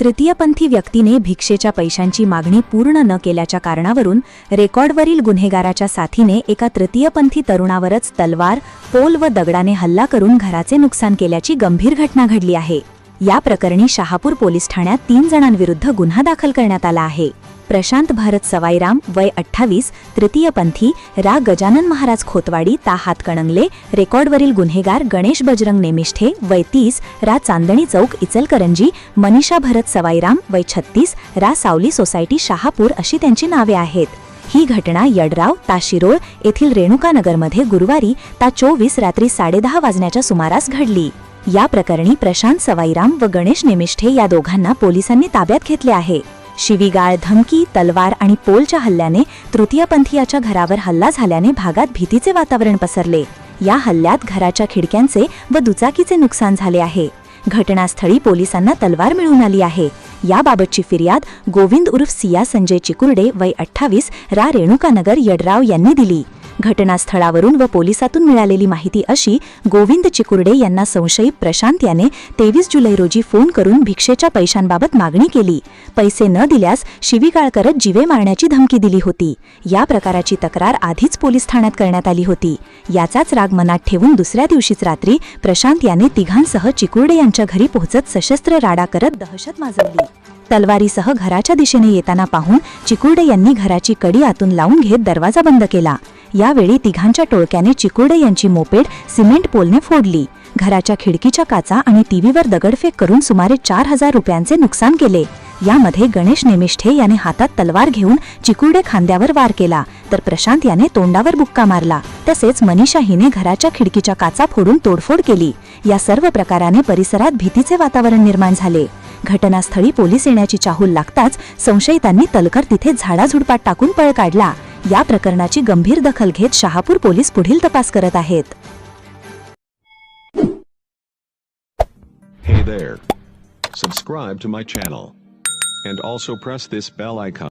तृतीयपंथी व्यक्तीने भिक्षेच्या पैशांची मागणी पूर्ण न केल्याच्या कारणावरून रेकॉर्डवरील गुन्हेगाराच्या साथीने एका तृतीयपंथी तरुणावरच तलवार पोल व दगडाने हल्ला करून घराचे नुकसान केल्याची गंभीर घटना घडली आहे. या प्रकरणी शहापूर पोलीस ठाण्यात तीन जणांविरुद्ध गुन्हा दाखल करण्यात आला आहे. प्रशांत भारत सवाईराम वय अठ्ठावीस तृतीयपंथी रा. गजानन महाराज खोतवाडी ता. हातकणंगले रेकॉर्डवरील गुन्हेगार गणेश बजरंग नेमिष्ठे वय तीस रा. चांदणी चौक इचलकरंजी मनीषा भरत सवाईराम वय छत्तीस रा. सावली सोसायटी शहापूर अशी त्यांची नावे आहेत. ही घटना यडराव ताशिरोळ येथील रेणुकानगरमध्ये गुरुवारी ता. चोवीस रात्री साडेदहा वाजण्याच्या सुमारास घडली. या प्रकरणी प्रशांत सवाईराम व गणेश निमिष्ठे या दोघांना पोलिसांनी ताब्यात घेतले आहे. शिवीगाळ धमकी तलवार आणि पोलच्या हल्ल्याने तृतीयपंथीयाच्या घरावर हल्ला झाल्याने भागात भीतीचे वातावरण पसरले. या हल्ल्यात घराच्या खिडक्यांचे व दुचाकीचे नुकसान झाले आहे. घटनास्थळी पोलिसांना तलवार मिळून आली आहे. याबाबतची फिर्याद गोविंद उर्फ सिया संजय चिकुर्डे वय अठ्ठावीस रा रेणुकानगर यडराव यांनी दिली. घटनास्थळावरून व पोलिसातून मिळालेली माहिती अशी गोविंद चिकुर्डे यांना संशयित प्रशांत याने तेवीस जुलै रोजी फोन करून भिक्षेच्या पैशांबाबत मागणी केली. पैसे न दिल्यास शिवीगाळ करत जीवे मारण्याची धमकी दिली होती. या प्रकाराची तक्रार आधीच पोलीस ठाण्यात करण्यात आली होती. याचाच राग मनात ठेवून दुसऱ्या दिवशीच रात्री प्रशांत याने तिघांसह चिकुर्डे यांच्या घरी पोहोचत सशस्त्र राडा करत दहशत माजवली. तलवारीसह घराच्या दिशेने येताना पाहून चिकुर्डे यांनी घराची कडी आतून लावून घेत दरवाजा बंद केला. यावेळी तिघांच्या टोळक्याने चिकुर्डे यांची मोपेड सिमेंट पोलने फोडली. घराच्या खिडकीच्या काचा आणि टीव्हीवर दगडफेक करून सुमारे चार हजार रुपयांचे नुकसान केले. यामध्ये गणेश नेमिष्ठे याने हातात तलवार घेऊन चिकुर्डे खांद्यावर वार केला तर प्रशांत याने तोंडावर बुक्का मारला. तसेच मनीषा हिने घराच्या खिडकीच्या काचा फोडून तोडफोड केली. या सर्व प्रकाराने परिसरात भीतीचे वातावरण निर्माण झाले. घटनास्थळी पोलीस येण्याची चाहूल लागताच संशयितांनी तलकर तिथे झाडाझुडपात टाकून पळ काढला. या प्रकरणाची गंभीर दखल घेत शहापूर पोलीस पुढील तपास करत आहेत Hey there. Subscribe to my channel. And also press this bell icon.